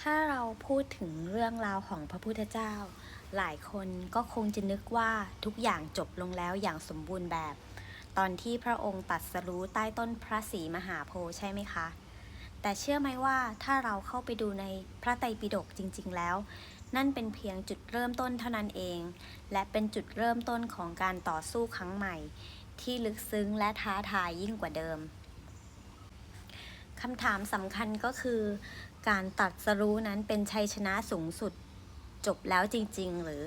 ถ้าเราพูดถึงเรื่องราวของพระพุทธเจ้า หลายคนก็คงจะนึกว่าทุกอย่างจบลงแล้วอย่างสมบูรณ์แบบ ตอนที่พระองค์ตัดสรู้ใต้ต้นพระศรีมหาโพธิ์ใช่ไหมคะ แต่เชื่อไหมว่าถ้าเราเข้าไปดูในพระไตรปิฎกจริง ๆ แล้ว นั่นเป็นเพียงจุดเริ่มต้นเท่านั้นเอง และเป็นจุดเริ่มต้นของการต่อสู้ครั้งใหม่ ที่ลึกซึ้งและท้าทายยิ่งกว่าเดิมคำถามสำคัญก็คือ การตัดสรู้นั้นเป็นชัยชนะสูงสุดจบแล้วจริง ๆ หรือ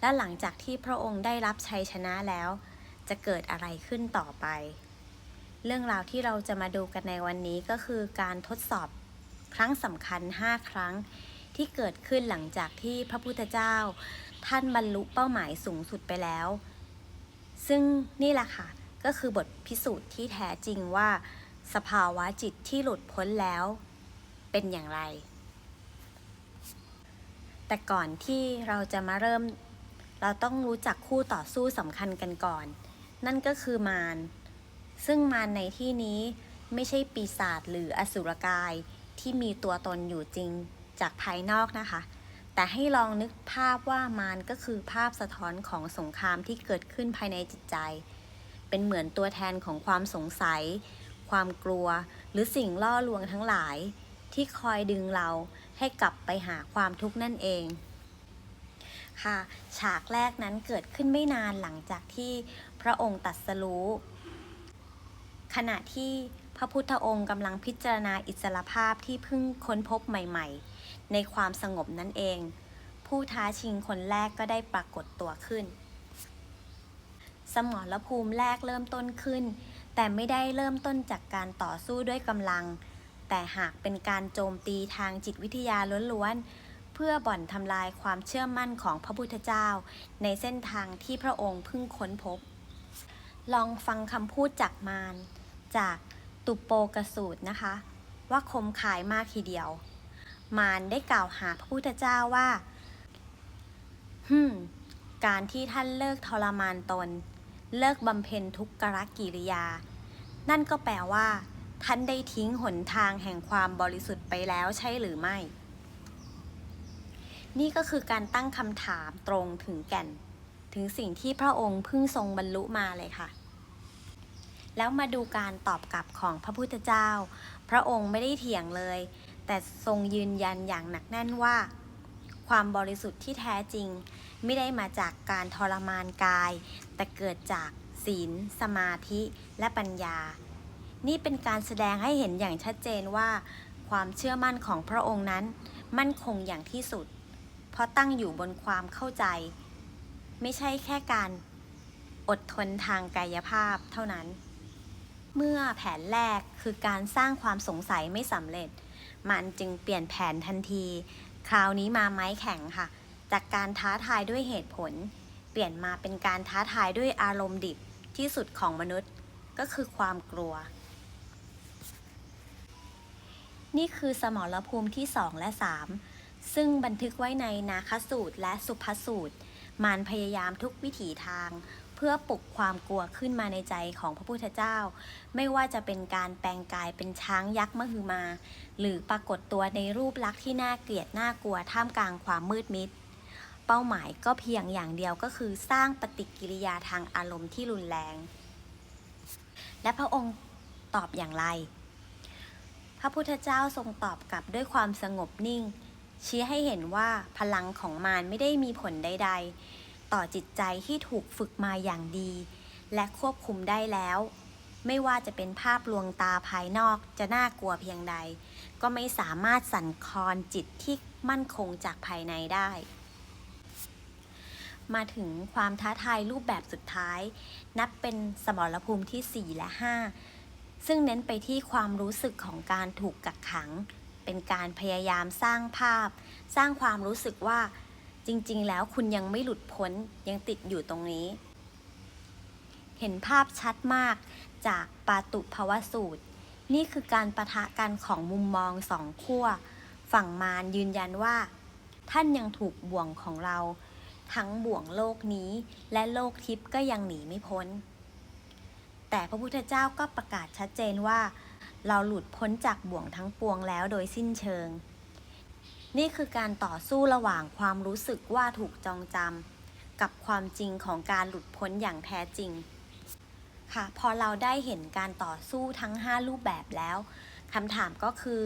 และหลังจากที่พระองค์ได้รับชัยชนะแล้ว จะเกิดอะไรขึ้นต่อไป เรื่องราวที่เราจะมาดูกันในวันนี้ก็คือการทดสอบครั้งสำคัญ 5 ครั้งที่เกิดขึ้นหลังจากที่พระพุทธเจ้า ท่านบรรลุเป้าหมายสูงสุดไปแล้ว ซึ่งนี่แหละค่ะ ก็คือบทพิสูจน์ที่แท้จริงว่า สภาวะจิตที่หลุดพ้นแล้ว เป็นอย่างไร แต่ก่อนที่เราจะมาเริ่ม เราต้องรู้จักคู่ต่อสู้สำคัญกันก่อน นั่นก็คือมาร ซึ่งมารในที่นี้ไม่ใช่ปีศาจหรืออสุรกายที่มีตัวตนอยู่จริงจากภายนอกนะคะ แต่ให้ลองนึกภาพว่ามารก็คือภาพสะท้อนของสงครามที่เกิดขึ้นภายในจิตใจ เป็นเหมือนตัวแทนของความสงสัย ความกลัว หรือสิ่งล่อลวงทั้งหลาย ที่คอยดึงเราให้กลับไปหาความทุกข์นั่นเอง ค่ะ ฉากแรกนั้นเกิดขึ้นไม่นานหลังจากที่พระองค์ตรัสรู้ ขณะที่พระพุทธองค์กำลังพิจารณาอิสรภาพที่เพิ่งค้นพบใหม่ๆ ในความสงบนั่นเอง ผู้ท้าชิงคนแรกก็ได้ปรากฏตัวขึ้น สมรภูมิแรกเริ่มต้นขึ้น แต่ไม่ได้เริ่มต้นจากการต่อสู้ด้วยกำลัง แต่หากเป็นการโจมตีทางจิตวิทยาล้วนๆ เพื่อบ่อนทำลายความเชื่อมั่นของพระพุทธเจ้า ในเส้นทางที่พระองค์เพิ่งค้นพบ ลองฟังคำพูดจากมารจากตุปโปกสูตรนะคะ ว่าคมขายมากทีเดียว มารได้กล่าวหาพระพุทธเจ้าว่าฮึมการที่ท่านเลิกทรมานตน เลิกบำเพ็ญทุกขกิริยา นั่นก็แปลว่า ท่านได้ทิ้งหนทางแห่งความบริสุทธิ์ไปแล้วใช่หรือไม่ นี่ก็คือการตั้งคำถามตรงถึงแก่น ถึงสิ่งที่พระองค์เพิ่งทรงบรรลุมาเลยค่ะ แล้วมาดูการตอบกลับของพระพุทธเจ้า พระองค์ไม่ได้เถียงเลย แต่ทรงยืนยันอย่างหนักแน่นว่า ความบริสุทธิ์ที่แท้จริง ไม่ได้มาจากการทรมานกาย แต่เกิดจากศีล สมาธิ และปัญญา นี่เป็นการแสดงให้เห็นอย่างชัดเจนว่า ความเชื่อมั่นของพระองค์นั้น มั่นคงอย่างที่สุด เพราะตั้งอยู่บนความเข้าใจ ไม่ใช่แค่การอดทนทางกายภาพเท่านั้น เมื่อแผนแรกคือการสร้างความสงสัยไม่สำเร็จ มันจึงเปลี่ยนแผนทันที คราวนี้มาไม้แข็งค่ะ จากการท้าทายด้วยเหตุผล เปลี่ยนมาเป็นการท้าทายด้วยอารมณ์ดิบที่สุดของมนุษย์ก็คือความกลัว นี่คือสมรภูมิที่ 2 และ 3 ซึ่งบันทึกไว้ในนาคสูตรและสุภสูตร มารพยายามทุกวิถีทาง เพื่อปลุกความกลัวขึ้นมาในใจของพระพุทธเจ้า ไม่ว่าจะเป็นการแปลงกายเป็นช้างยักษ์มหึมา หรือปรากฏตัวในรูปลักษณ์ที่น่าเกลียดน่ากลัวท่ามกลางความมืดมิด เป้าหมายก็เพียงอย่างเดียวก็คือสร้างปฏิกิริยาทางอารมณ์ที่รุนแรง และพระองค์ตอบอย่างไร พระพุทธเจ้าทรงตอบกลับด้วยความสงบนิ่ง ชี้ให้เห็นว่าพลังของมารไม่ได้มีผลใด ๆ ต่อจิตใจที่ถูกฝึกมาอย่างดี และควบคุมได้แล้ว ไม่ว่าจะเป็นภาพลวงตาภายนอกจะน่ากลัวเพียงใด ก็ไม่สามารถสั่นคลอนจิตที่มั่นคงจากภายในได้ มาถึงความท้าทายรูปแบบสุดท้าย นับเป็นสมรภูมิที่ 4 และ 5 ซึ่งเน้นไปที่ความรู้สึกของการถูกกักขัง เป็นการพยายามสร้างภาพ สร้างความรู้สึกว่า จริงๆ แล้วคุณยังไม่หลุดพ้นยังติดอยู่ตรงนี้ เห็นภาพชัดมากจากปาตุภวสูตร นี่คือการประทะกันของมุมมองสองขั้ว ฝั่งมารยืนยันว่า ท่านยังถูกบ่วงของเรา ทั้งบ่วงโลกนี้และโลกทิพย์ก็ยังหนีไม่พ้น แต่พระพุทธเจ้าก็ประกาศชัดเจนว่า เราหลุดพ้นจากบ่วงทั้งปวงแล้วโดยสิ้นเชิง นี่คือการต่อสู้ระหว่างความรู้สึกว่าถูกจองจำกับความจริงของการหลุดพ้นอย่างแท้จริง ค่ะ พอเราได้เห็นการต่อสู้ทั้ง 5 รูปแบบแล้วคำถามก็คือ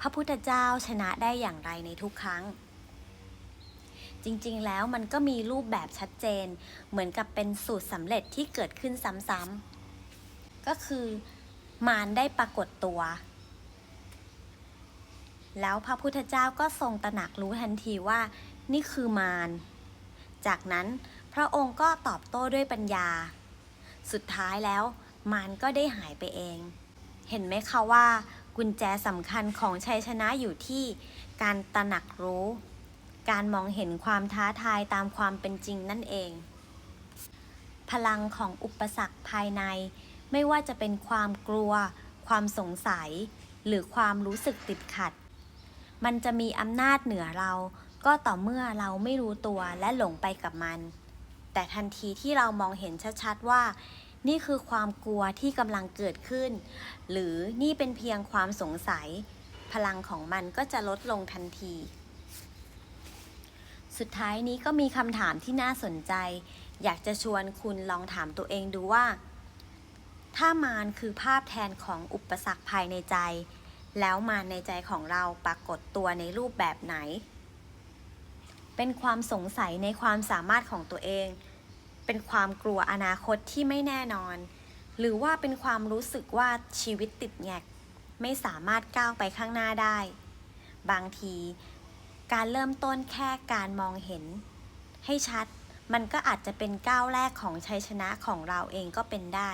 พระพุทธเจ้าชนะได้อย่างไรในทุกครั้ง จริงๆแล้วมันก็มีรูปแบบชัดเจน เหมือนกับเป็นสูตรสำเร็จที่เกิดขึ้นซ้ำๆ ก็คือมารได้ปรากฏตัว แล้วพระพุทธเจ้าก็ทรงตระหนักรู้ทันทีว่านี่คือมาร จากนั้นพระองค์ก็ตอบโต้ด้วยปัญญา สุดท้ายแล้วมารก็ได้หายไปเอง เห็นไหมคะว่ากุญแจสำคัญของชัยชนะอยู่ที่การตระหนักรู้ การมองเห็นความท้าทายตามความเป็นจริงนั่นเอง พลังของอุปสรรคภายใน ไม่ว่าจะเป็นความกลัว ความสงสัย หรือความรู้สึกติดขัด มันจะมีอำนาจเหนือเรา ก็ต่อเมื่อเราไม่รู้ตัวและหลงไปกับมัน แต่ทันทีที่เรามองเห็นชัดๆว่า นี่คือความกลัวที่กำลังเกิดขึ้น หรือนี่เป็นเพียงความสงสัย พลังของมันก็จะลดลงทันที สุดท้ายนี้ก็มีคำถามที่น่าสนใจ อยากจะชวนคุณลองถามตัวเองดูว่า ถ้ามารคือภาพแทนของอุปสรรคภายในใจ แล้วมารในใจของเราปรากฏตัวในรูปแบบไหน เป็นความสงสัยในความสามารถของตัวเอง เป็นความกลัวอนาคตที่ไม่แน่นอน หรือว่าเป็นความรู้สึกว่าชีวิตติดแงก ไม่สามารถก้าวไปข้างหน้าได้ บางที การเริ่มต้นแค่การมองเห็น ให้ชัด มันก็อาจจะเป็นก้าวแรกของชัยชนะของเราเองก็เป็นได้